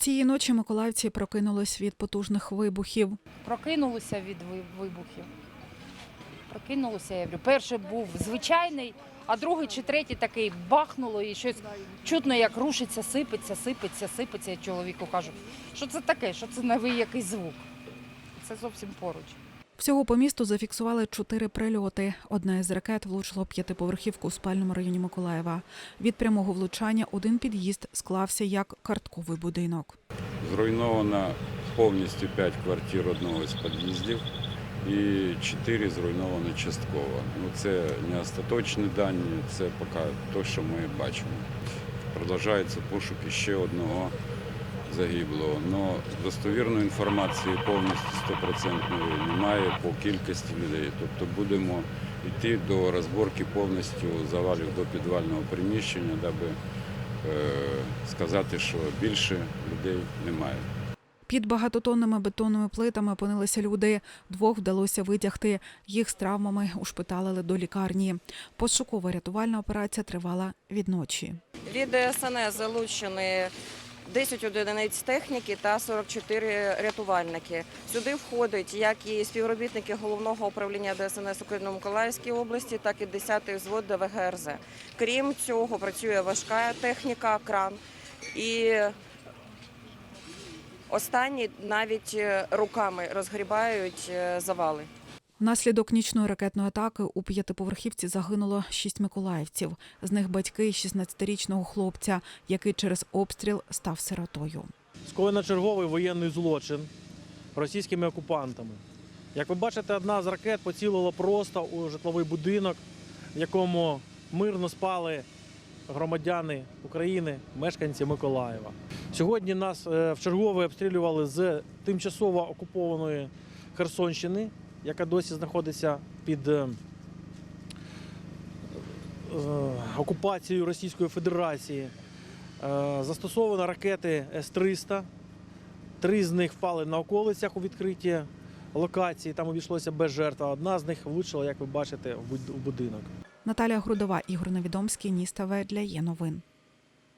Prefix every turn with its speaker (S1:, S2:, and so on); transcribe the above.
S1: Цієї ночі миколаївці прокинулись від потужних вибухів.
S2: Прокинулися від вибухів. Прокинулося, я говорю. Перший був звичайний, а другий чи третій такий бахнуло і щось чутно, як рушиться, сипеться, сипеться, сипеться. Я чоловіку кажу, що це таке, що це новий якийсь звук. Це зовсім поруч.
S1: Всього по місту зафіксували чотири прильоти. Одна із ракет влучила п'ятиповерхівку у спальному районі Миколаєва. Від прямого влучання один під'їзд склався як картковий будинок.
S3: Зруйновано повністю 5 квартир одного з під'їздів і 4 зруйновано частково. Ну, це не остаточні дані, це поки те, що ми бачимо. Продовжується пошук ще одного загиблого. Но достовірної інформації повністю 100% немає по кількості людей. Тобто будемо йти до розборки повністю завалів до підвального приміщення, даби е, сказати, що більше людей немає.
S1: Під багатотонними бетонними плитами опинилися люди. Двох вдалося витягти. Їх з травмами ушпиталили до лікарні. Пошукова рятувальна операція тривала від ночі.
S4: Від ДСНС залучені 10 одиниць техніки та 44 рятувальники. Сюди входять як і співробітники головного управління ДСНС України Миколаївській області, так і 10-й взвод ДВГРЗ. Крім цього, працює важка техніка, кран і останні навіть е, руками розгрібають е, завали.
S1: Внаслідок нічної ракетної атаки у п'ятиповерхівці загинуло шість миколаївців. З них батьки 16-річного хлопця, який через обстріл став сиротою.
S5: скоєно черговий воєнний злочин російськими окупантами. Як ви бачите, одна з ракет поцілила просто у житловий будинок, в якому мирно спали громадяни України, мешканці Миколаєва. Сьогодні нас е, вчергове обстрілювали з тимчасово окупованої Херсонщини, яка досі знаходиться під е, е, окупацією Російської Федерації. Е, Застосовано ракети С-300. Три з них впали на околицях у відкритій локації, там обійшлося без жертв. Одна з них влучила, як ви бачите, в будинок.
S1: Наталія Грудова, Ігор Невідомський, Ніс ТВ для є новин.